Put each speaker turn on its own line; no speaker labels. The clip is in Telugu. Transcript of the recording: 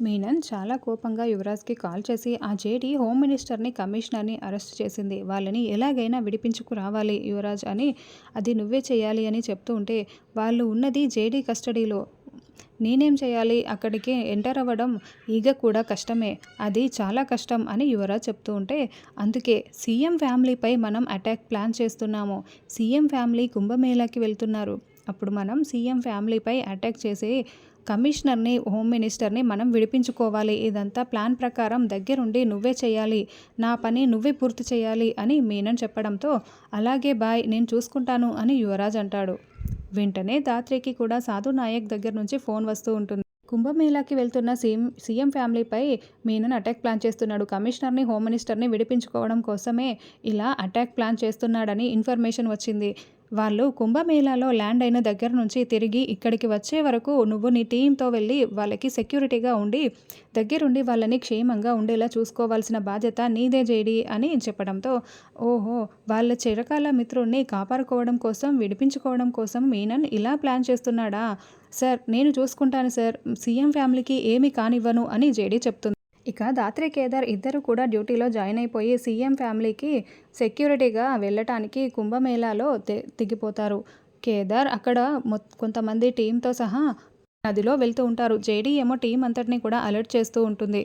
మీనన్ చాలా కోపంగా యువరాజ్కి కాల్ చేసి ఆ జేడీ హోమ్ మినిస్టర్ని కమిషనర్ని అరెస్ట్ చేసింది. వాళ్ళని ఎలాగైనా విడిపించుకు రావాలి యువరాజ్ అని అది నువ్వే చేయాలి అని చెప్తూ ఉంటే వాళ్ళు ఉన్నది జేడీ కస్టడీలో. నేనేం చేయాలి అక్కడికి ఎంటర్ అవ్వడం ఈగ కూడా కష్టమే. అది చాలా కష్టం అని యువరాజ్ చెప్తూ ఉంటే అందుకే సీఎం ఫ్యామిలీపై మనం అటాక్ ప్లాన్ చేస్తున్నాము. సీఎం ఫ్యామిలీ కుంభమేళాకి వెళ్తున్నారు. అప్పుడు మనం సీఎం ఫ్యామిలీపై అటాక్ చేసి కమిషనర్ని హోమ్ మినిస్టర్ని మనం విడిపించుకోవాలి. ఇదంతా ప్లాన్ ప్రకారం దగ్గరుండి నువ్వే చేయాలి. నా పని నువ్వే పూర్తి చేయాలి అని మీనన్ చెప్పడంతో అలాగే బాయ్ నేను చూసుకుంటాను అని యువరాజ్ అంటాడు. వెంటనే దాత్రికి కూడా సాధు నాయక్ దగ్గర నుంచి ఫోన్ వస్తూ ఉంటుంది. కుంభమేళాకి వెళ్తున్న సీఎం సీఎం ఫ్యామిలీపై మీనన్ అటాక్ ప్లాన్ చేస్తున్నాడు. కమిషనర్ని హోమ్ మినిస్టర్ని విడిపించుకోవడం కోసమే ఇలా అటాక్ ప్లాన్ చేస్తున్నాడని ఇన్ఫర్మేషన్ వచ్చింది. వాళ్ళు కుంభమేళాలో ల్యాండ్ అయిన దగ్గర నుంచి తిరిగి ఇక్కడికి వచ్చే వరకు నువ్వు నీ టీంతో వెళ్ళి వాళ్ళకి సెక్యూరిటీగా ఉండి దగ్గరుండి వాళ్ళని క్షేమంగా ఉండేలా చూసుకోవాల్సిన బాధ్యత నీదే జేడి అని చెప్పడంతో ఓహో వాళ్ళ చిరకాల మిత్రుణ్ణి కాపాడుకోవడం కోసం విడిపించుకోవడం కోసం మీనన్ ఇలా ప్లాన్ చేస్తున్నాడా? సార్ నేను చూసుకుంటాను సార్. సీఎం ఫ్యామిలీకి ఏమీ కానివ్వను అని జేడీ చెప్తుంది. ఇక దాత్రి కేదార్ ఇద్దరు కూడా డ్యూటీలో జాయిన్ అయిపోయి సీఎం ఫ్యామిలీకి సెక్యూరిటీగా వెళ్ళటానికి కుంభమేళాలో దిగిపోతారు కేదార్ అక్కడ కొంతమంది టీంతో సహా నదిలో వెళ్తూ ఉంటారు. జేడీ ఏమో టీం అంతటిని కూడా అలర్ట్ చేస్తూ ఉంటుంది.